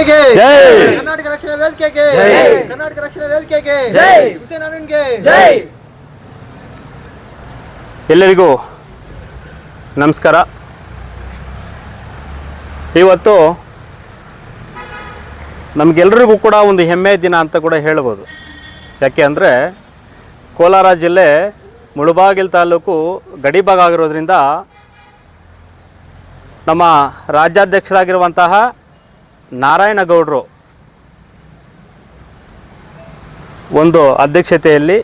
ವೇದಿಕೆಗೆ. ಜೈ. ಕರ್ನಾಟಕ ರಕ್ಷಣಾ ವೇದಿಕೆಗೆ. ಜೈ. ಕರ್ನಾಟಕ ರಕ್ಷಣಾ ವೇದಿಕೆಗೆ. ಜೈ. ಹುಸೇನ್ ಜೈ. ಎಲ್ಲರಿಗೂ ನಮಸ್ಕಾರ. ಇವತ್ತು ನಮಗೆಲ್ಲರಿಗೂ ಕೂಡ ಒಂದು ಹೆಮ್ಮೆಯ ದಿನ ಅಂತ ಕೂಡ ಹೇಳ್ಬೋದು. ಯಾಕೆ ಅಂದರೆ ಕೋಲಾರ ಜಿಲ್ಲೆ ಮುಳುಬಾಗಿಲು ತಾಲೂಕು ಗಡಿಭಾಗ ಆಗಿರೋದ್ರಿಂದ ನಮ್ಮ ರಾಜ್ಯಾಧ್ಯಕ್ಷರಾಗಿರುವಂತಹ ನಾರಾಯಣಗೌಡರು ಒಂದು ಅಧ್ಯಕ್ಷತೆಯಲ್ಲಿ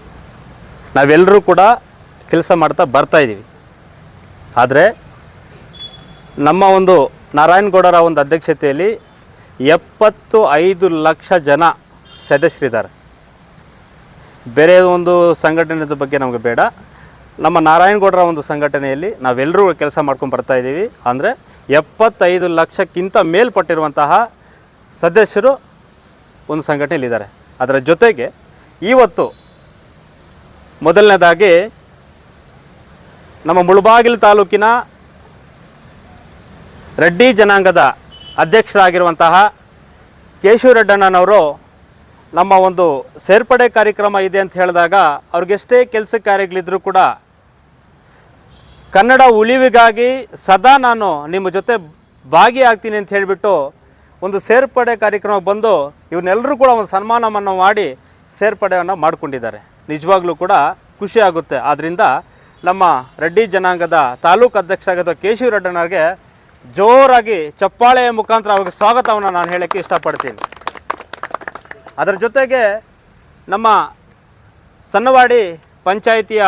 ನಾವೆಲ್ಲರೂ ಕೂಡ ಕೆಲಸ ಮಾಡ್ತಾ ಬರ್ತಾ ಇದ್ದೀವಿ. ಆದರೆ ನಮ್ಮ ಒಂದು ನಾರಾಯಣಗೌಡರ ಒಂದು ಅಧ್ಯಕ್ಷತೆಯಲ್ಲಿ ಎಪ್ಪತ್ತು ಐದು ಲಕ್ಷ ಜನ ಸದಸ್ಯರಿದ್ದಾರೆ. ಬೇರೆ ಒಂದು ಸಂಘಟನೆದ ಬಗ್ಗೆ ನಮಗೆ ಬೇಡ. ನಮ್ಮ ನಾರಾಯಣಗೌಡರ ಒಂದು ಸಂಘಟನೆಯಲ್ಲಿ ನಾವೆಲ್ಲರೂ ಕೆಲಸ ಮಾಡ್ಕೊಂಡು ಬರ್ತಾ ಇದ್ದೀವಿ. ಅಂದರೆ ಎಪ್ಪತ್ತೈದು ಲಕ್ಷಕ್ಕಿಂತ ಮೇಲ್ಪಟ್ಟಿರುವಂತಹ ಸದಸ್ಯರು ಒಂದು ಸಂಘಟನೆಯಲ್ಲಿದ್ದಾರೆ. ಅದರ ಜೊತೆಗೆ ಇವತ್ತು ಮೊದಲನೇದಾಗಿ ನಮ್ಮ ಮುಳುಬಾಗಿಲು ತಾಲೂಕಿನ ರೆಡ್ಡಿ ಜನಾಂಗದ ಅಧ್ಯಕ್ಷರಾಗಿರುವಂತಹ ಕೇಶವರೆಡ್ಡಣ್ಣನವರು ನಮ್ಮ ಒಂದು ಸೇರ್ಪಡೆ ಕಾರ್ಯಕ್ರಮ ಇದೆ ಅಂತ ಹೇಳಿದಾಗ ಅವ್ರಿಗೆಷ್ಟೇ ಕೆಲಸ ಕಾರ್ಯಗಳಿದ್ದರೂ ಕೂಡ ಕನ್ನಡ ಉಳಿವಿಗಾಗಿ ಸದಾ ನಾನು ನಿಮ್ಮ ಜೊತೆ ಭಾಗಿಯಾಗ್ತೀನಿ ಅಂತ ಹೇಳಿಬಿಟ್ಟು ಒಂದು ಸೇರ್ಪಡೆ ಕಾರ್ಯಕ್ರಮ ಬಂದು ಇವನ್ನೆಲ್ಲರೂ ಕೂಡ ಒಂದು ಸನ್ಮಾನವನ್ನು ಮಾಡಿ ಸೇರ್ಪಡೆಯನ್ನು ಮಾಡಿಕೊಂಡಿದ್ದಾರೆ. ನಿಜವಾಗ್ಲೂ ಕೂಡ ಖುಷಿ ಆಗುತ್ತೆ. ಆದ್ದರಿಂದ ನಮ್ಮ ರೆಡ್ಡಿ ಜನಾಂಗದ ತಾಲೂಕು ಅಧ್ಯಕ್ಷ ಆಗಿದ್ದ ಕೇಶವರೆಡ್ಡನವ್ರಿಗೆ ಜೋರಾಗಿ ಚಪ್ಪಾಳೆಯ ಮುಖಾಂತರ ಅವ್ರಿಗೆ ಸ್ವಾಗತವನ್ನು ನಾನು ಹೇಳೋಕ್ಕೆ ಇಷ್ಟಪಡ್ತೀನಿ. ಅದರ ಜೊತೆಗೆ ನಮ್ಮ ಸಣ್ಣವಾಡಿ ಪಂಚಾಯಿತಿಯ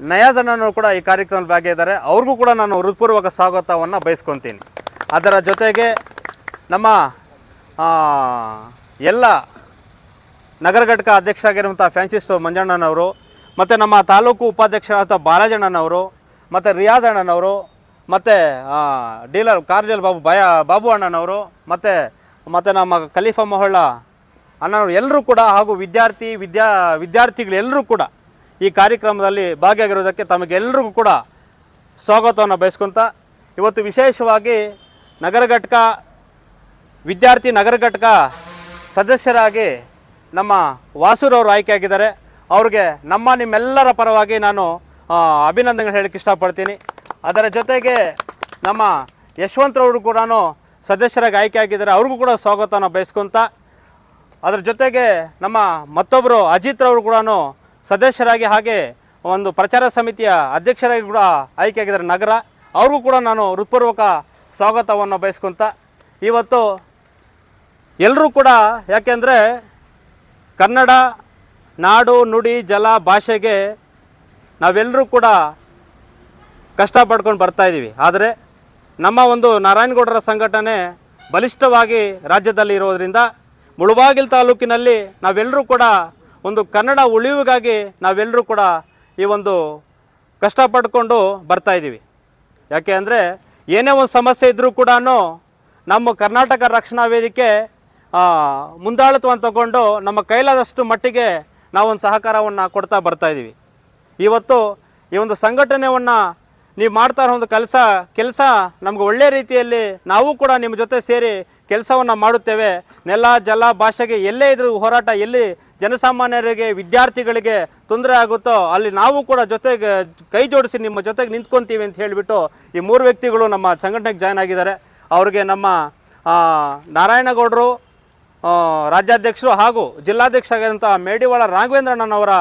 ನಯಾಜನವರು ಕೂಡ ಈ ಕಾರ್ಯಕ್ರಮದಲ್ಲಿ ಭಾಗಿಯಾಗಿದ್ದಾರೆ. ಅವ್ರಿಗೂ ಕೂಡ ನಾನು ಹೃತ್ಪೂರ್ವಕ ಸ್ವಾಗತವನ್ನು ಬಯಸ್ಕೊತೀನಿ. ಅದರ ಜೊತೆಗೆ ನಮ್ಮ ಎಲ್ಲ ನಗರ ಘಟಕ ಅಧ್ಯಕ್ಷ ಆಗಿರುವಂಥ ಫ್ಯಾನ್ಸಿ ಮಂಜಣ್ಣನವರು, ಮತ್ತು ನಮ್ಮ ತಾಲೂಕು ಉಪಾಧ್ಯಕ್ಷರಾದ ಬಾಲಾಜಣ್ಣನವರು, ಮತ್ತು ರಿಯಾಜ್ ಅಣ್ಣನವರು, ಮತ್ತು ಡೀಲರ್, ಕಾರ್ ಡೀಲರ್ ಬಾಬು ಬಯ, ಬಾಬು ಅಣ್ಣನವರು, ಮತ್ತು ಮತ್ತು ನಮ್ಮ ಖಲೀಫಾ ಮೊಹಳ್ಳ ಅಣ್ಣನವರು ಎಲ್ಲರೂ ಕೂಡ ಹಾಗೂ ವಿದ್ಯಾರ್ಥಿ, ವಿದ್ಯಾ ವಿದ್ಯಾರ್ಥಿಗಳೆಲ್ಲರೂ ಕೂಡ ಈ ಕಾರ್ಯಕ್ರಮದಲ್ಲಿ ಭಾಗಿಯಾಗಿರೋದಕ್ಕೆ ತಮಗೆಲ್ಲರಿಗೂ ಕೂಡ ಸ್ವಾಗತವನ್ನು ಬಯಸ್ಕೊತ, ಇವತ್ತು ವಿಶೇಷವಾಗಿ ನಗರ ಘಟಕ ವಿದ್ಯಾರ್ಥಿ ನಗರ ಘಟಕ ಸದಸ್ಯರಾಗಿ ನಮ್ಮ ವಾಸುರವರು ಆಯ್ಕೆಯಾಗಿದ್ದಾರೆ. ಅವ್ರಿಗೆ ನಮ್ಮ ನಿಮ್ಮೆಲ್ಲರ ಪರವಾಗಿ ನಾನು ಅಭಿನಂದನೆ ಹೇಳಕ್ಕೆ ಇಷ್ಟಪಡ್ತೀನಿ. ಅದರ ಜೊತೆಗೆ ನಮ್ಮ ಯಶವಂತರವರು ಕೂಡ ಸದಸ್ಯರಾಗಿ ಆಯ್ಕೆಯಾಗಿದ್ದಾರೆ. ಅವ್ರಿಗೂ ಕೂಡ ಸ್ವಾಗತವನ್ನು ಬಯಸ್ಕೊತ, ಅದರ ಜೊತೆಗೆ ನಮ್ಮ ಮತ್ತೊಬ್ಬರು ಅಜಿತ್ರವರು ಕೂಡ ಸದಸ್ಯರಾಗಿ ಹಾಗೆ ಒಂದು ಪ್ರಚಾರ ಸಮಿತಿಯ ಅಧ್ಯಕ್ಷರಾಗಿ ಕೂಡ ಆಯ್ಕೆಯಾಗಿದ್ದಾರೆ ನಗರ. ಅವ್ರಿಗೂ ಕೂಡ ನಾನು ಹೃತ್ಪೂರ್ವಕ ಸ್ವಾಗತವನ್ನು ಬಯಸ್ಕೊತ, ಇವತ್ತು ಎಲ್ಲರೂ ಕೂಡ ಯಾಕೆಂದರೆ ಕನ್ನಡ, ನಾಡು, ನುಡಿ, ಜಲ ಭಾಷೆಗೆ ನಾವೆಲ್ಲರೂ ಕೂಡ ಕಷ್ಟಪಡ್ಕೊಂಡು ಬರ್ತಾ ಬರ್ತಾಯಿದ್ದೀವಿ ಆದರೆ ನಮ್ಮ ಒಂದು ನಾರಾಯಣಗೌಡರ ಸಂಘಟನೆ ಬಲಿಷ್ಠವಾಗಿ ರಾಜ್ಯದಲ್ಲಿ ಇರೋದರಿಂದ ಮುಳುಬಾಗಿಲು ತಾಲೂಕಿನಲ್ಲಿ ನಾವೆಲ್ಲರೂ ಕೂಡ ಒಂದು ಕನ್ನಡ ಉಳಿವಿಗಾಗಿ ನಾವೆಲ್ಲರೂ ಕೂಡ ಈ ಒಂದು ಕಷ್ಟಪಡ್ಕೊಂಡು ಬರ್ತಾಯಿದ್ದೀವಿ ಯಾಕೆ ಅಂದರೆ ಏನೇ ಒಂದು ಸಮಸ್ಯೆ ಇದ್ದರೂ ಕೂಡ ನಮ್ಮ ಕರ್ನಾಟಕ ರಕ್ಷಣಾ ವೇದಿಕೆ ಮುಂದಾಳತ್ವವನ್ನು ತಗೊಂಡು ನಮ್ಮ ಕೈಲಾದಷ್ಟು ಮಟ್ಟಿಗೆ ನಾವೊಂದು ಸಹಕಾರವನ್ನು ಕೊಡ್ತಾ ಬರ್ತಾ ಇದ್ದೀವಿ ಇವತ್ತು ಈ ಒಂದು ಸಂಘಟನೆಯನ್ನು ನೀವು ಮಾಡ್ತಾ ಇರೋ ಒಂದು ಕೆಲಸ ಕೆಲಸ ನಮ್ಗೆ ಒಳ್ಳೆಯ ರೀತಿಯಲ್ಲಿ ನಾವು ಕೂಡ ನಿಮ್ಮ ಜೊತೆ ಸೇರಿ ಕೆಲಸವನ್ನು ಮಾಡುತ್ತೇವೆ. ನೆಲ, ಜಲ, ಭಾಷೆಗೆ ಎಲ್ಲೇ ಇದ್ರೂ ಹೋರಾಟ ಎಲ್ಲಿ ಜನಸಾಮಾನ್ಯರಿಗೆ, ವಿದ್ಯಾರ್ಥಿಗಳಿಗೆ ತೊಂದರೆ ಆಗುತ್ತೋ ಅಲ್ಲಿ ನಾವು ಕೂಡ ಜೊತೆಗೆ ಕೈ ಜೋಡಿಸಿ ನಿಮ್ಮ ಜೊತೆಗೆ ನಿಂತ್ಕೊತೀವಿ ಅಂತ ಹೇಳಿಬಿಟ್ಟು ಈ ಮೂರು ವ್ಯಕ್ತಿಗಳು ನಮ್ಮ ಸಂಘಟನೆಗೆ ಜಾಯ್ನ್ ಆಗಿದ್ದಾರೆ. ಅವ್ರಿಗೆ ನಮ್ಮ ನಾರಾಯಣಗೌಡರು ರಾಜ್ಯಾಧ್ಯಕ್ಷರು ಹಾಗೂ ಜಿಲ್ಲಾಧ್ಯಕ್ಷ ಆಗಿರುವಂಥ ಮೇಡಿವಾಳ ರಾಘವೇಂದ್ರಣ್ಣನವರ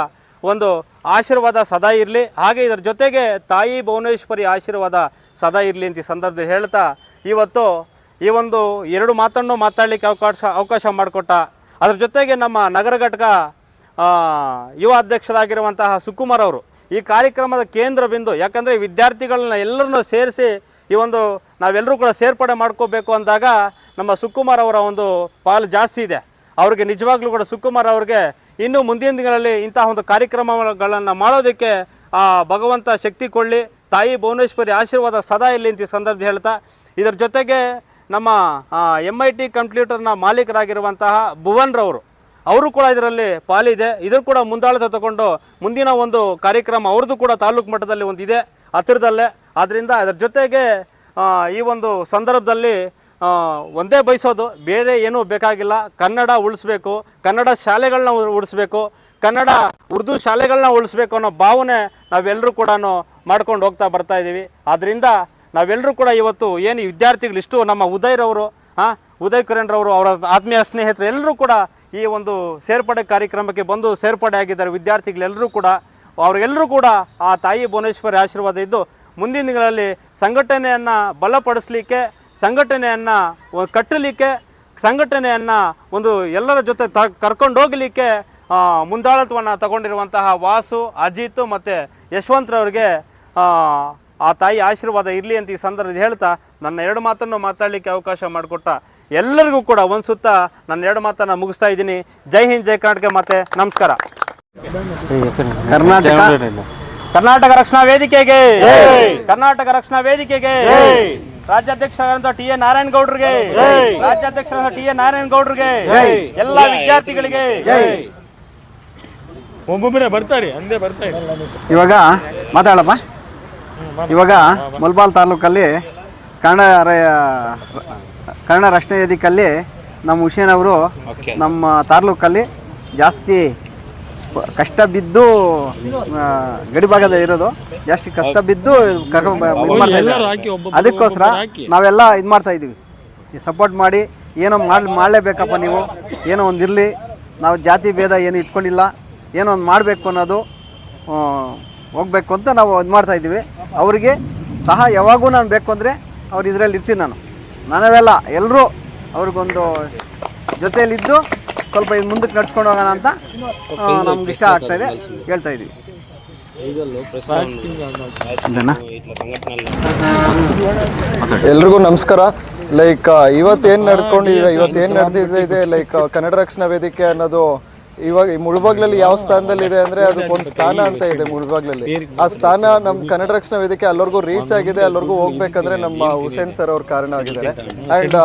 ಒಂದು ಆಶೀರ್ವಾದ ಸದಾ ಇರಲಿ. ಹಾಗೆ ಇದರ ಜೊತೆಗೆ ತಾಯಿ ಭುವನೇಶ್ವರಿ ಆಶೀರ್ವಾದ ಸದಾ ಇರಲಿ ಅಂತ ಈ ಸಂದರ್ಭದಲ್ಲಿ ಹೇಳ್ತಾ ಇವತ್ತು ಈ ಒಂದು ಎರಡು ಮಾತನ್ನು ಮಾತಾಡಲಿಕ್ಕೆ ಅವಕಾಶ ಅವಕಾಶ ಮಾಡಿಕೊಟ್ಟ. ಅದ್ರ ಜೊತೆಗೆ ನಮ್ಮ ನಗರ ಘಟಕ ಯುವ ಅಧ್ಯಕ್ಷರಾಗಿರುವಂತಹ ಸುಕುಮಾರ್ ಅವರು ಈ ಕಾರ್ಯಕ್ರಮದ ಕೇಂದ್ರ ಬಿಂದು, ಯಾಕಂದರೆ ವಿದ್ಯಾರ್ಥಿಗಳನ್ನ ಎಲ್ಲರನ್ನೂ ಸೇರಿಸಿ ಈ ಒಂದು ನಾವೆಲ್ಲರೂ ಕೂಡ ಸೇರ್ಪಡೆ ಮಾಡ್ಕೋಬೇಕು ಅಂದಾಗ ನಮ್ಮ ಸುಕುಮಾರ್ ಅವರ ಒಂದು ಪಾಲು ಜಾಸ್ತಿ ಇದೆ. ಅವ್ರಿಗೆ ನಿಜವಾಗ್ಲೂ ಕೂಡ ಸುಕುಮಾರ್ ಅವ್ರಿಗೆ ಇನ್ನು ಮುಂದಿನ ದಿನಗಳಲ್ಲಿ ಇಂತಹ ಒಂದು ಕಾರ್ಯಕ್ರಮಗಳನ್ನು ಮಾಡೋದಕ್ಕೆ ಆ ಭಗವಂತ ಶಕ್ತಿ ಕೊಳ್ಳಿ ತಾಯಿ ಭುವನೇಶ್ವರಿ ಆಶೀರ್ವಾದ ಸದಾ ಇಲ್ಲಿ ಅಂತ ಸಂದರ್ಭ ಹೇಳ್ತಾ, ಇದರ ಜೊತೆಗೆ ನಮ್ಮ ಎಂ ಐ ಟಿ ಕಂಪ್ಯೂಟರ್ನ ಮಾಲೀಕರಾಗಿರುವಂತಹ ಭುವನ್ರವರು, ಅವರು ಕೂಡ ಇದರಲ್ಲಿ ಪಾಲಿದೆ. ಇದ್ರ ಕೂಡ ಮುಂದಾಳತೆ ತಗೊಂಡು ಮುಂದಿನ ಒಂದು ಕಾರ್ಯಕ್ರಮ ಅವ್ರದ್ದು ಕೂಡ ತಾಲೂಕು ಮಟ್ಟದಲ್ಲಿ ಒಂದು ಇದೆ ಹತ್ತಿರದಲ್ಲೇ. ಆದ್ದರಿಂದ ಅದರ ಜೊತೆಗೆ ಈ ಒಂದು ಸಂದರ್ಭದಲ್ಲಿ ಒಂದೇ ಬಯಸೋದು, ಬೇರೆ ಏನೂ ಬೇಕಾಗಿಲ್ಲ. ಕನ್ನಡ ಉಳಿಸ್ಬೇಕು, ಕನ್ನಡ ಶಾಲೆಗಳನ್ನ ಉಳಿಸ್ಬೇಕು, ಕನ್ನಡ ಉರ್ದು ಶಾಲೆಗಳನ್ನ ಉಳಿಸ್ಬೇಕು ಅನ್ನೋ ಭಾವನೆ ನಾವೆಲ್ಲರೂ ಕೂಡ ಮಾಡ್ಕೊಂಡು ಹೋಗ್ತಾ ಬರ್ತಾ ಇದ್ದೀವಿ. ಆದ್ದರಿಂದ ನಾವೆಲ್ಲರೂ ಕೂಡ ಇವತ್ತು ಏನು ವಿದ್ಯಾರ್ಥಿಗಳು ಇಷ್ಟು ನಮ್ಮ ಉದಯ್ರವರು ಹಾಂ ಉದಯ್ ಕಿರಣ್ರವರು ಅವರ ಆತ್ಮೀಯ ಸ್ನೇಹಿತರು ಎಲ್ಲರೂ ಕೂಡ ಈ ಒಂದು ಸೇರ್ಪಡೆ ಕಾರ್ಯಕ್ರಮಕ್ಕೆ ಬಂದು ಸೇರ್ಪಡೆ ಆಗಿದ್ದಾರೆ. ವಿದ್ಯಾರ್ಥಿಗಳೆಲ್ಲರೂ ಕೂಡ, ಅವರೆಲ್ಲರೂ ಕೂಡ ಆ ತಾಯಿ ಭುವನೇಶ್ವರಿ ಆಶೀರ್ವಾದ ಇದ್ದು ಮುಂದಿನ ದಿನಗಳಲ್ಲಿ ಸಂಘಟನೆಯನ್ನು ಬಲಪಡಿಸಲಿಕ್ಕೆ ಸಂಘಟನೆಯನ್ನು ಕಟ್ಟಲಿಕ್ಕೆ ಸಂಘಟನೆಯನ್ನು ಒಂದು ಎಲ್ಲರ ಜೊತೆ ತ ಕರ್ಕೊಂಡು ಹೋಗಲಿಕ್ಕೆ ಮುಂದಾಳತ್ವವನ್ನು ತಗೊಂಡಿರುವಂತಹ ವಾಸು ಅಜಿತ್ ಮತ್ತು ಯಶವಂತ್ರವ್ರಿಗೆ ಆ, ಆ ತಾಯಿ ಆಶೀರ್ವಾದ ಇರಲಿ ಅಂತ ಈ ಸಂದರ್ಭದಲ್ಲಿ ಹೇಳ್ತಾ ನನ್ನ ಎರಡು ಮಾತನ್ನು ಮಾತಾಡಲಿಕ್ಕೆ ಅವಕಾಶ ಮಾಡಿಕೊಟ್ಟ ಎಲ್ಲರಿಗೂ ಕೂಡ ಒಂದು ಸುತ್ತ ನನ್ನ ಎರಡು ಮಾತನ್ನು ಮುಗಿಸ್ತಾ ಇದ್ದೀನಿ. ಜೈ ಹಿಂದ್ ಜೈ ಕರ್ನಾಟಕ ಮತ್ತೆ ನಮಸ್ಕಾರ. ಕರ್ನಾಟಕ ಕರ್ನಾಟಕ. ರಕ್ಷಣಾ ವೇದಿಕೆಗೆ ಕರ್ನಾಟಕ ರಕ್ಷಣಾ ವೇದಿಕೆಗೆ ರಾಜ್ಯಾಧ್ಯಕ್ಷರಾದಂತ ಟಿ ಎ ನಾರಾಯಣ ಗೌಡ್ರಿಗೆ ರಾಜ್ಯಾಧ್ಯಕ್ಷರಾದ ಟಿ ಎ ನಾರಾಯಣ ಗೌಡ್ರಿಗೆ ಎಲ್ಲ ವಿದ್ಯಾರ್ಥಿಗಳಿಗೆ. ಒಬ್ಬೊಬ್ಬರೇ ಬರ್ತಾರೆ ಅಂದೇ ಬರ್ತಾರೆ ಇವಾಗ ಮಾತಾಡಪ್ಪ. ಇವಾಗ ಮುಲ್ಬಾಲ್ ತಾಲೂಕಲ್ಲಿ ಕನ್ನಡ ರ- ಕನ್ನಡ ರಕ್ಷಣಾ ವೇದಿಕಲ್ಲಿ ನಮ್ಮ ಹುಷೇನ್ ಅವರು ನಮ್ಮ ತಾಲೂಕಲ್ಲಿ ಜಾಸ್ತಿ ಕಷ್ಟ ಬಿದ್ದು ಗಡಿ ಭಾಗದಲ್ಲಿ ಇರೋದು. ಜಾಸ್ತಿ ಕಷ್ಟ ಬಿದ್ದು ಕರ್ಕೊಂಡು ಇದು ಮಾಡ್ತಾ ಇದ್ದಾರೆ. ಅದಕ್ಕೋಸ್ಕರ ನಾವೆಲ್ಲ ಇದು ಮಾಡ್ತಾ ಇದ್ದೀವಿ ಸಪೋರ್ಟ್ ಮಾಡಿ ಏನೋ ಮಾಡಿ ಮಾಡಲೇಬೇಕಪ್ಪ ನೀವು. ಏನೋ ಒಂದು ಇರಲಿ. ನಾವು ಜಾತಿ ಭೇದ ಏನು ಇಟ್ಕೊಂಡಿಲ್ಲ. ಏನೋ ಒಂದು ಮಾಡಬೇಕು ಅನ್ನೋದು ಹೋಗ್ಬೇಕು ಅಂತ ನಾವು ಇದು ಮಾಡ್ತಾ ಇದ್ದೀವಿ ಅವರಿಗೆ ಸಹ ಯಾವಾಗೂ ನಾನು ಬೇಕು ಅಂದರೆ ಅವ್ರು ಇದರಲ್ಲಿ ಇರ್ತೀನಿ ನಾನು. ನಾನವೆಲ್ಲ ಎಲ್ಲರೂ ಅವ್ರಿಗೊಂದು ಜೊತೆಯಲ್ಲಿದ್ದು ಸ್ವಲ್ಪ ಇದು ಮುಂದಕ್ಕೆ ನಡ್ಸ್ಕೊಂಡು ಹೋಗೋಣ ಅಂತ ಆ, ನಮ್ಗೆ ಇಷ್ಟ ಆಗ್ತಾ ಇದೆ. ಹೇಳ್ತಾ ಇದ್ದೀವಿ? ಎಲ್ರಿಗೂ ನಮಸ್ಕಾರ. ಲೈಕ್ ಇವತ್ತೇನು ನಡ್ಕೊಂಡಿದೆ ಇವತ್ತೇನು ನಡೆದಿದೆ ಇದೆ ಲೈಕ್ ಕನ್ನಡ ರಕ್ಷಣಾ ವೇದಿಕೆ ಅನ್ನೋದು ಇವಾಗ ಈ ಮುಳುಬಾಗ್ಲಲ್ಲಿ ಯಾವ ಸ್ಥಾನದಲ್ಲಿ ಇದೆ ಅಂದ್ರೆ ಅದಕ್ಕೊಂದು ಸ್ಥಾನ ಅಂತ ಇದೆ ಮುಳುಬಾಗ್ಲಲ್ಲಿ. ಆ ಸ್ಥಾನ ನಮ್ಮ ಕನ್ನಡ ರಕ್ಷಣಾ ವೇದಿಕೆ ಅಲ್ಲರಿಗೂ ರೀಚ್ ಆಗಿದೆ ಅಲ್ಲರಿಗೂ ಹೋಗ್ಬೇಕಂದ್ರೆ ನಮ್ಮ ಹುಸೇನ್ ಸರ್ ಅವ್ರ ಕಾರಣ ಆಗಿದ್ದಾರೆ ಅಂಡ್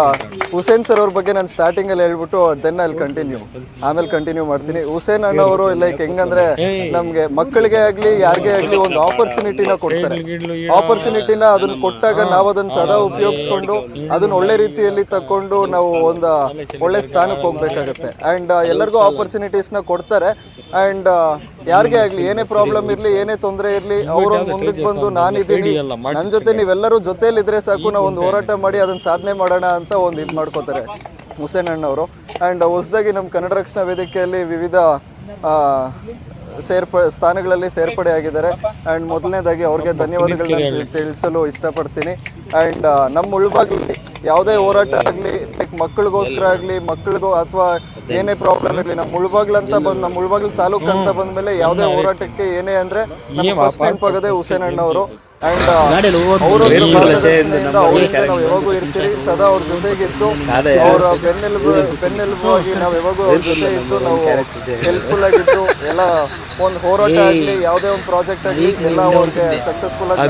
ಹುಸೇನ್ ಸರ್ ಅವ್ರ ಬಗ್ಗೆ ನಾನು ಸ್ಟಾರ್ಟಿಂಗ್ ಅಲ್ಲಿ ಹೇಳ್ಬಿಟ್ಟು ದೆನ್ ಅಲ್ಲಿ ಕಂಟಿನ್ಯೂ ಆಮೇಲೆ ಕಂಟಿನ್ಯೂ ಮಾಡ್ತೀನಿ. ಹುಸೇನ್ ಅಣ್ಣ ಅವರು ಲೈಕ್ ಹೆಂಗಂದ್ರೆ ನಮ್ಗೆ ಮಕ್ಕಳಿಗೆ ಆಗ್ಲಿ ಯಾರಿಗೇ ಆಗ್ಲಿ ಒಂದು ಆಪರ್ಚುನಿಟಿನ ಕೊಡ್ತಾರೆ. ಆಪರ್ಚುನಿಟಿನ ಅದನ್ನ ಕೊಟ್ಟಾಗ ನಾವು ಅದನ್ನ ಸದಾ ಉಪಯೋಗಿಸ್ಕೊಂಡು ಅದನ್ನ ಒಳ್ಳೆ ರೀತಿಯಲ್ಲಿ ತಕೊಂಡು ನಾವು ಒಂದು ಒಳ್ಳೆ ಸ್ಥಾನಕ್ಕೆ ಹೋಗ್ಬೇಕಾಗತ್ತೆ. ಅಂಡ್ ಎಲ್ಲರಿಗೂ ಆಪರ್ಚುನಿಟೀಸ್ ನ ಕೊಡ್ತಾರೆ. ಅಂಡ್ ಯಾರಿಗೇ ಆಗಲಿ ಏನೇ ಪ್ರಾಬ್ಲಮ್ ಇರಲಿ ಏನೇ ತೊಂದರೆ ಇರಲಿ ಅವರು ಮುಂದಕ್ಕೆ ಬಂದು ನಾನಿದ್ದೀನಿ ನನ್ನ ಜೊತೆ ನೀವೆಲ್ಲರೂ ಜೊತೆಯಲ್ಲಿದ್ದರೆ ಸಾಕು ನಾವು ಒಂದು ಹೋರಾಟ ಮಾಡಿ ಅದನ್ನು ಸಾಧನೆ ಮಾಡೋಣ ಅಂತ ಒಂದು ಇದು ಮಾಡ್ಕೋತಾರೆ ಹುಸೇನ್ ಆ್ಯಂಡ್ ಅಂಡ್ ಹೊಸದಾಗಿ ನಮ್ಮ ಕನ್ನಡ ರಕ್ಷಣಾ ವೇದಿಕೆಯಲ್ಲಿ ವಿವಿಧ ಆ, ಸೇರ್ಪ ಸ್ಥಾನಗಳಲ್ಲಿ ಸೇರ್ಪಡೆ ಆಗಿದ್ದಾರೆ. ಅಂಡ್ ಮೊದಲನೇದಾಗಿ ಅವ್ರಿಗೆ ಧನ್ಯವಾದಗಳನ್ನ ತಿಳಿಸಲು ಇಷ್ಟಪಡ್ತೀನಿ. ಅಂಡ್ ನಮ್ಮ ಉಳ್ಬಾಗಲಿ ಯಾವುದೇ ಹೋರಾಟ ಆಗಲಿ ಮಕ್ಕಳಿಗೋಸ್ಕರ ಆಗಲಿ ಮಕ್ಕಳಿಗೂ ಅಥವಾ ಏನೇ ಪ್ರಾಬ್ಲಮ್ ಇರಲಿ ನಮ್ಮ ಮುಳಬಾಗ್ಲ ಅಂತ ಬಂದು ನಮ್ಮ ಮುಳಬಾಗ್ಲ ತಾಲೂಕು ಅಂತ ಬಂದ್ಮೇಲೆ ಯಾವುದೇ ಹೋರಾಟಕ್ಕೆ ಏನೇ ಅಂದ್ರೆ ನಮ್ಮ ಫಸ್ಟ್ ನೆನಪಾಗದೆ ಹುಸೇನ್ ಅಣ್ಣವರು ಅಂಡ್ ಅವರೊಂದು ಮಾರ್ಗದರ್ಶನದಿಂದ ಅವರಿಂದ ನಾವು ಯಾವಾಗೂ ಇರ್ತೀರಿ? ಸದಾ ಅವ್ರ ಜೊತೆಗಿತ್ತು ಅವರ ಬೆನ್ನೆಲುಬು ಬೆನ್ನೆಲುಬು ಆಗಿ ನಾವು ಯಾವಾಗೂ ಅವ್ರ ಜೊತೆ ಇದ್ದು ನಾವು ಹೆಲ್ಪ್ಫುಲ್ ಆಗಿತ್ತು ಎಲ್ಲ ಒಂದು ಹೋರಾಟ ಆಗ್ಲಿ ಯಾವುದೇ ಒಂದು ಪ್ರಾಜೆಕ್ಟ್ ಆಗ್ಲಿ ಎಲ್ಲ ಅವ್ರಿಗೆ ಸಕ್ಸಸ್ಫುಲ್ ಆಗಿ